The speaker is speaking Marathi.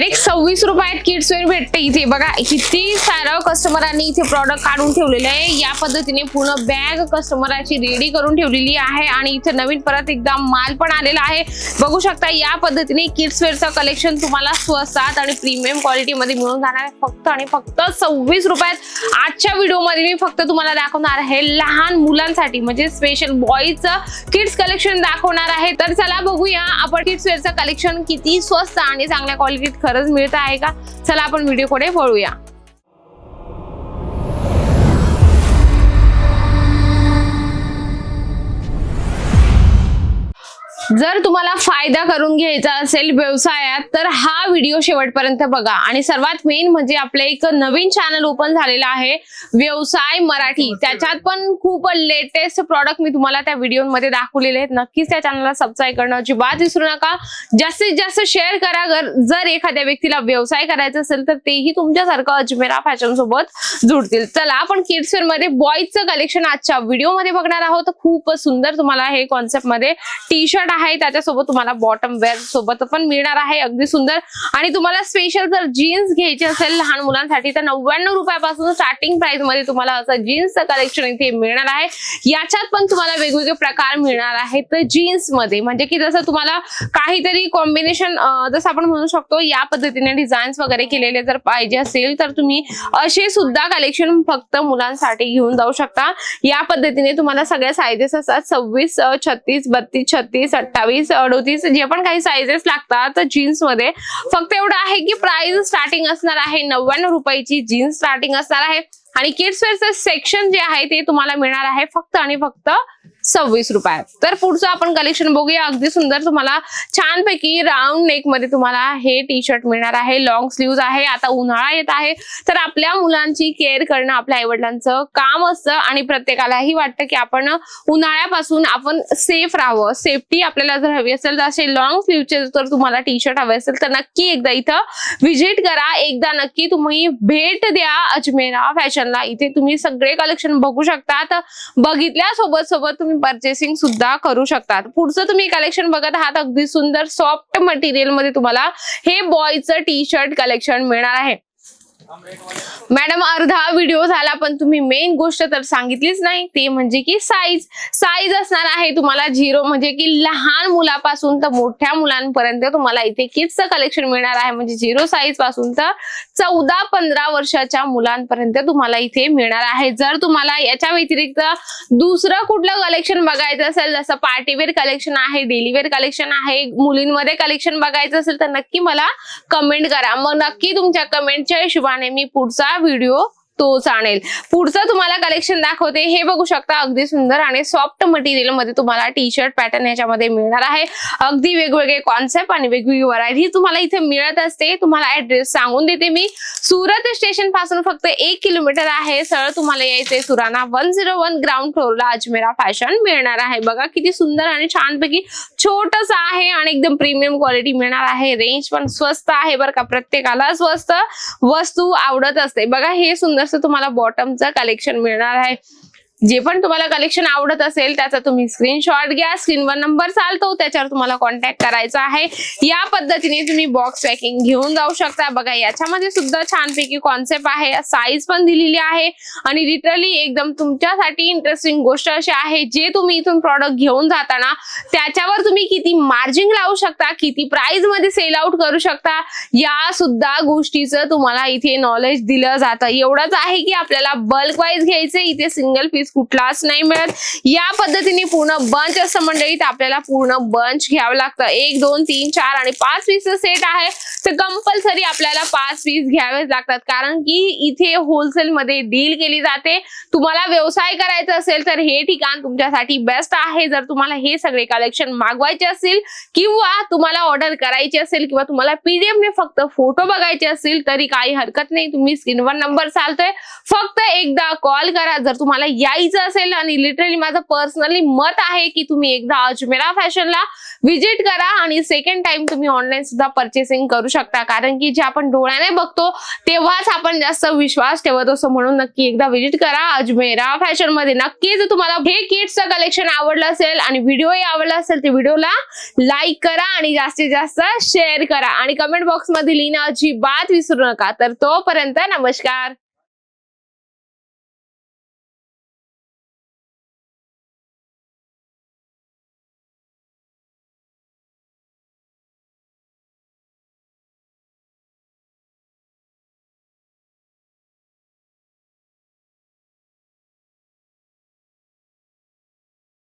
डायरेक्ट सव्वीस रुपयात किड्स वेअर भेटते इथे. बघा किती सारं कस्टमरांनी इथे प्रॉडक्ट काढून ठेवलेलं आहे. या पद्धतीने पूर्ण बॅग कस्टमराची रेडी करून ठेवलेली आहे आणि इथे नवीन परत एकदा माल पण आलेला आहे. बघू शकता या पद्धतीने किड्स वेअरचं कलेक्शन तुम्हाला स्वस्तात आणि प्रीमियम क्वालिटीमध्ये मिळून जाणार आहे. फक्त आणि फक्त सव्वीस रुपयात आजच्या व्हिडिओमध्ये मी फक्त तुम्हाला दाखवणार आहे लहान मुलांसाठी. म्हणजे स्पेशल बॉईजचं किड्स कलेक्शन दाखवणार आहे. तर चला बघूया आपण किड्स वेअरचं कलेक्शन किती स्वस्त आणि चांगल्या क्वालिटीत खरंच मिळत आहे का? चला आपण व्हिडिओ कडे वळूया. जर तुम्हाला फायदा करून घ्यायचा असेल व्यवसायात तर हा व्हिडिओ शेवटपर्यंत बघा. आणि सर्वात मेन म्हणजे आपलं एक नवीन चॅनल ओपन झालेलं आहे व्यवसाय मराठी. त्याच्यात पण खूप लेटेस्ट प्रॉडक्ट मी तुम्हाला त्या व्हिडिओमध्ये दाखवलेले आहेत. नक्कीच त्या चॅनलला सबस्क्राईब करणं अजिबात विसरू नका. जास्तीत जास्त शेअर करा. जर एखाद्या व्यक्तीला व्यवसाय करायचा असेल तर तेही तुमच्यासारखं अजमेरा फॅशन सोबत जुडतील. चला आपण किड्स वेअरमध्ये बॉईजचं कलेक्शन आजच्या व्हिडिओमध्ये बघणार आहोत. खूप सुंदर तुम्हाला हे कॉन्सेप्टमध्ये टी शर्ट आहे त्याच्यासोबत तुम्हाला बॉटम वेअर सोबत पण मिळणार आहे अगदी सुंदर. आणि तुम्हाला स्पेशल जर जीन्स घ्यायची असेल लहान मुलांसाठी तर नव्याण्णव रुपयापासून स्टार्टिंग प्राइसमध्ये तुम्हाला असं जीन्सचं कलेक्शन इथे मिळणार आहे. याच्यात पण तुम्हाला वेगवेगळे प्रकार मिळणार आहेत तर जीन्समध्ये म्हणजे की जसं तुम्हाला काहीतरी कॉम्बिनेशन जसं आपण म्हणू शकतो या पद्धतीने डिझाईन्स वगैरे केलेले जर पाहिजे असेल तर तुम्ही असे सुद्धा कलेक्शन फक्त मुलांसाठी घेऊन जाऊ शकता. या पद्धतीने तुम्हाला सगळ्या सायझेस असतात सव्वीस छत्तीस बत्तीस छत्तीस अठ्ठावीस अडोतीस जे पण काही सायझेस लागतात जीन्समध्ये फक्त एवढं आहे की प्राइस स्टार्टिंग असणार आहे. नव्याण्णव रुपयाची जीन्स स्टार्टिंग असणार आहे. आणि किड्स वेअरचं सेक्शन जे आहे ते तुम्हाला मिळणार आहे फक्त आणि फक्त सव्वीस रुपये. तर पुढचं आपण कलेक्शन बघूया. अगदी सुंदर तुम्हाला छानपैकी राऊंड नेकमध्ये तुम्हाला हे टी शर्ट मिळणार आहे. लॉंग स्लीव्ह आहे. आता उन्हाळा येत आहे. तर आपल्या मुलांची केअर करणं आपल्या आईवडिलांचं काम असतं आणि प्रत्येकालाही वाटतं की आपण उन्हाळ्यापासून आपण सेफ राहावं. सेफ्टी आपल्याला जर हवी असेल तर असे लॉंग स्लीवचे जर तुम्हाला टी शर्ट हवे असेल तर नक्की एकदा इथं व्हिजिट करा. एकदा नक्की तुम्ही भेट द्या अजमेरा फॅशनला. इथे तुम्ही सगळे कलेक्शन बघू शकतात. बघितल्या सोबत सोबत तुम्ही परचेसिंग सुद्धा करू शकतात. पुढचं तुम्ही कलेक्शन बघत आहात अगदी सुंदर सॉफ्ट मटेरियलमध्ये तुम्हाला हे बॉयचं टी शर्ट कलेक्शन मिळणार आहे. मॅडम अर्धा व्हिडिओ झाला पण तुम्ही मेन गोष्ट तर सांगितलीच नाही. ते म्हणजे की साईज साईज असणार आहे तुम्हाला झिरो म्हणजे की लहान मुलापासून तर मोठ्या मुलांपर्यंत तुम्हाला इथे किड्सचं कलेक्शन मिळणार आहे. म्हणजे झिरो साईजपासून तर चौदा पंधरा वर्षाच्या मुलांपर्यंत तुम्हाला इथे मिळणार आहे. जर तुम्हाला याच्या व्यतिरिक्त दुसरं कुठलं कलेक्शन बघायचं असेल जसं पार्टीवेअर कलेक्शन आहे डेलीवेअर कलेक्शन आहे मुलींमध्ये कलेक्शन बघायचं असेल तर नक्की मला कमेंट करा. मग नक्की तुमच्या कमेंटच्या हिशोबाने मी पुढचा व्हिडिओ तोच आणेल. पुढचं तुम्हाला कलेक्शन दाखवते. हे बघू शकता अगदी सुंदर आणि सॉफ्ट मटेरियलमध्ये तुम्हाला टी शर्ट पॅटर्न याच्यामध्ये मिळणार आहे. अगदी वेगवेगळे कॉन्सेप्ट आणि वेगवेगळी व्हरायटी तुम्हाला इथे मिळत असते. तुम्हाला ऍड्रेस सांगून देते मी. सुरत स्टेशनपासून फक्त एक किलोमीटर आहे. सरळ तुम्हाला यायचे Surana one zero one ground फ्लोरला Ajmera fashion मिळणार आहे. बघा किती सुंदर आणि छानपैकी छोटस आहे आणि एकदम प्रीमियम क्वालिटी मिळणार आहे. रेंज पण स्वस्त आहे बरं का. प्रत्येकाला स्वस्त वस्तू आवडत असते. बघा हे सुंदर तुम्हाला बॉटमचं कलेक्शन मिळणार आहे. जे पण तुम्हाला कलेक्शन आवडत असेल त्याचा तुम्ही स्क्रीनशॉट घ्या. स्क्रीनवर नंबर चालतो त्याच्यावर तुम्हाला कॉन्टॅक्ट करायचा आहे. या पद्धतीने तुम्ही बॉक्स पॅकिंग घेऊन जाऊ शकता. बघा याच्यामध्ये सुद्धा छानपैकी कॉन्सेप्ट आहे. साईज पण दिलेली आहे. आणि लिटरली एकदम तुमच्यासाठी इंटरेस्टिंग गोष्ट अशी आहे जे तुम्ही इथून प्रॉडक्ट घेऊन जाताना त्याच्यावर तुम्ही किती मार्जिन लावू शकता किती प्राइसमध्ये सेल आउट करू शकता या सुद्धा गोष्टीचं तुम्हाला इथे नॉलेज दिलं जातं. एवढंच आहे की आपल्याला बल्क वाईज घ्यायचे इथे सिंगल पीस कुठलाच नाही मिळत. या पद्धतीने पूर्ण बंच असं मंडळीत आपल्याला पूर्ण बंच घ्यावं लागतं. एक दोन तीन चार आणि पाच पीस सेट आहे. तर कंपल्सरी आपल्याला पाच पीस घ्यावेच लागतात. कारण की इथे होलसेलमध्ये डील केली जाते. तुम्हाला व्यवसाय करायचा असेल तर हे ठिकाण तुमच्यासाठी बेस्ट आहे. जर तुम्हाला हे सगळे कलेक्शन मागवायचे असतील किंवा तुम्हाला ऑर्डर करायची असेल किंवा तुम्हाला पीडीएफ ने फक्त फोटो बघायचे असतील तरी काही हरकत नाही. तुम्ही स्क्रीनवर नंबर चालतोय. फक्त एकदा कॉल करा. जर तुम्हाला यायचं असेल आणि लिटरली माझं पर्सनली मत आहे की तुम्ही एकदा अजमेरा फॅशनला व्हिजिट करा आणि सेकंड टाइम तुम्ही ऑनलाईन सुद्धा परचेसिंग करू शकता. कारण की जे आपण डोळ्याने बघतो तेव्हाच आपण जास्त विश्वास ठेवत असतो. म्हणून नक्की एकदा व्हिजिट करा अजमेरा फॅशनमध्ये. नक्की जर तुम्हाला हे किट्सचं कलेक्शन आवडलं असेल आणि व्हिडिओही आवडला असेल तर व्हिडिओला लाईक करा आणि जास्तीत जास्त शेअर करा. आणि कमेंट बॉक्समध्ये लिहिणं अजिबात विसरू नका. तर तोपर्यंत नमस्कार.